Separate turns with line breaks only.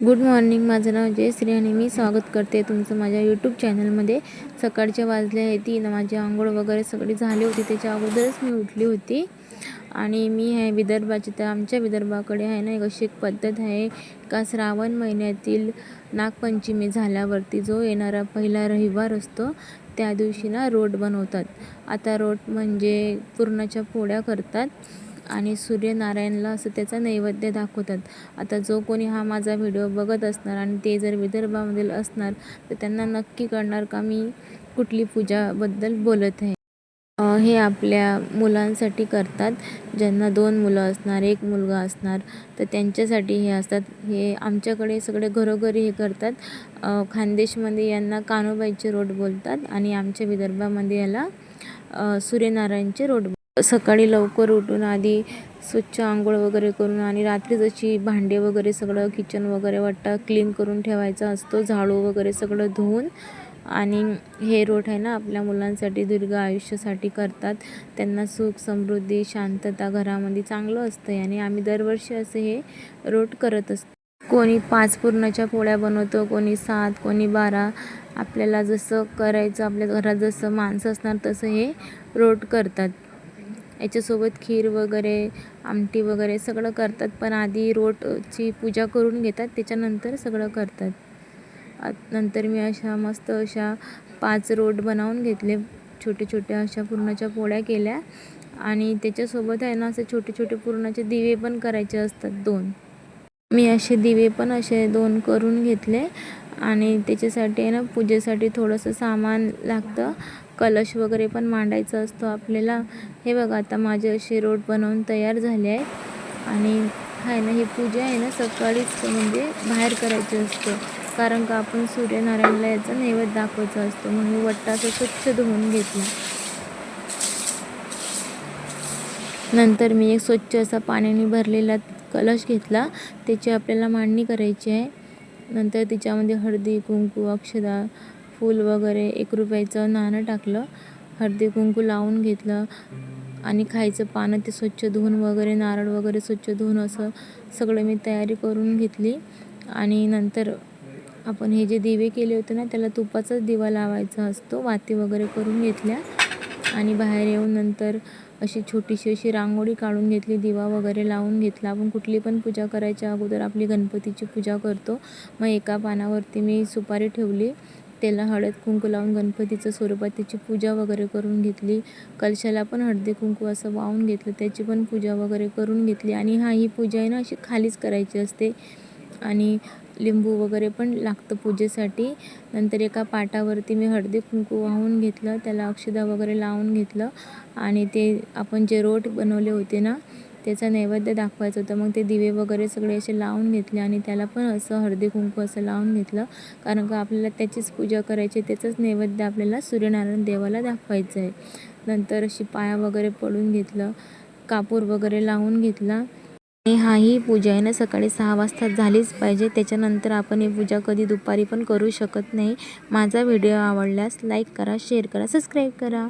Good morning माझं नाव जयश्री आणि मी स्वागत करते तुमचं माझ्या यूट्यूब चॅनलमध्ये. सकाळच्या वाजल्या आहे ती माझी आंघोळ वगैरे सगळी झाली होती त्याच्या अगोदरच मी उठली होती. आणि मी आहे विदर्भाची तर आमच्या विदर्भाकडे आहे ना एक अशी एक पद्धत आहे का श्रावण महिन्यातील नागपंचमी झाल्यावरती जो येणारा पहिला रविवार असतो त्या दिवशी ना रोट बनवतात. आता रोट म्हणजे पुरणाच्या पोळ्या करतात. आणि सूर्यनारायणला असं त्याचा नैवेद्य दाखवतात. आता जो कोणी हा माझा व्हिडिओ बघत असणार आणि ते जर विदर्भामधील असणार तर त्यांना नक्की कळणार का मी कुठली पूजाबद्दल बोलत आहे. हे आपल्या मुलांसाठी करतात. ज्यांना दोन मुलं असणार एक मुलगा असणार तर त्यांच्यासाठी हे असतात. हे आमच्याकडे सगळे घरोघरी हे करतात. खानदेशमध्ये यांना कानोबाईचे रोड बोलतात आणि आमच्या विदर्भामध्ये याला सूर्यनारायणचे रोड बोल- सकाळी लवकर उठून आधी स्वच्छ आंघोळ वगैरे करून आणि रात्री जशी भांडे वगैरे सगळं किचन वगैरे वाटतं क्लीन करून ठेवायचा असतो झाडू वगैरे सगळं धुवून. आणि हे रोट आहे ना आपल्या मुलांसाठी दीर्घ आयुष्यासाठी करतात. त्यांना सुख समृद्धी शांतता घरामध्ये चांगलं असतं आणि आम्ही दरवर्षी असे हे रोट करत असतो. कोणी पाच पुरणाच्या पोळ्या बनवतो कोणी सात कोणी बारा. आपल्याला जसं करायचं आपल्या घरात जसं माणसं असणार तसं हे रोट करतात. याच्यासोबत खीर वगैरे आमटी वगैरे सगळं करतात. पण आधी रोटची पूजा करून घेतात. त्याच्यानंतर सगळं करतात. नंतर मी अशा मस्त अशा पाच रोट बनवून घेतले. छोटे छोटे अशा पुरणाच्या पोळ्या केल्या. आणि त्याच्यासोबत आहे ना असे छोटे छोटे पुरणाचे दिवे पण करायचे असतात दोन. मी असे दिवे पण असे दोन करून घेतले. आणि त्याच्यासाठी आहे ना पूजेसाठी थोडंसं सामान लागतं. कलश वगैरे पण मांडायचा असतो आपल्याला. हे बघा आता माझे असे रोट बनवून तयार झाले आहे आणि आहे ना ही पूजा आहे ना सकाळीच म्हणजे बाहेर करायची असते. कारण का आपण सूर्यनारायणला याचा नैवेद्य दाखवायचा असतो. म्हणून मी वट्टा असं स्वच्छ धुवून घेतला. नंतर मी एक स्वच्छ असा पाण्याने भरलेला कलश घेतला. त्याची आपल्याला मांडणी करायची आहे. नंतर तिच्यामध्ये हळदी कुंकू अक्षदा फूल वगैरे एक रुपयाचं नाणं टाकलं. हळदी कुंकू लावून घेतलं. आणि खायचं पानं ते स्वच्छ धुवून वगैरे नारळ वगैरे स्वच्छ धुवून असं सगळं मी तयारी करून घेतली. आणि नंतर आपण हे जे दिवे केले होते ना त्याला तुपाचाच दिवा लावायचा असतो. वाती वगैरे करून घेतल्या. आणि बाहेर येऊन नंतर अशी छोटीशी अशी रांगोळी काढून घेतली. दिवा वगैरे लावून घेतला. आपण कुठली पण पूजा करायच्या अगोदर आपली गणपतीची पूजा करतो. मग एका पानावरती मी सुपारी ठेवली. त्याला हळद कुंकू लावून गणपतीचं स्वरूपात त्याची पूजा वगैरे करून घेतली. कलशाला पण हळदी कुंकू असं वाहून घेतलं. त्याची पण पूजा वगैरे करून घेतली. आणि हा ही पूजा आहे ना अशी खालीच करायची असते. आणि लिंबू वगैरे पण लागतं पूजेसाठी. नंतर एका पाटावरती मी हळदी कुंकू वाहून घेतलं. त्याला अक्षदा वगैरे लावून घेतलं. आणि ते आपण जे रोट बनवले होते ना त्याचा नैवेद्य दाखवायचं होतं. मग ते दिवे वगैरे सगळे असे लावून घेतले आणि त्याला पण असं हळदी कुंकू असं लावून घेतलं. कारण का आपल्याला त्याचीच पूजा करायची त्याचंच नैवेद्य आपल्याला सूर्यनारायण देवाला दाखवायचं आहे. नंतर अशी पाया वगैरे पडून घेतलं कापूर वगैरे लावून घेतला. आणि हा ही पूजा आहे ना सकाळी सहा वाजता झालीच पाहिजे. त्याच्यानंतर आपण ही पूजा कधी दुपारी पण करू शकत नाही. माझा व्हिडिओ आवडल्यास लाईक करा शेअर करा सबस्क्राईब करा.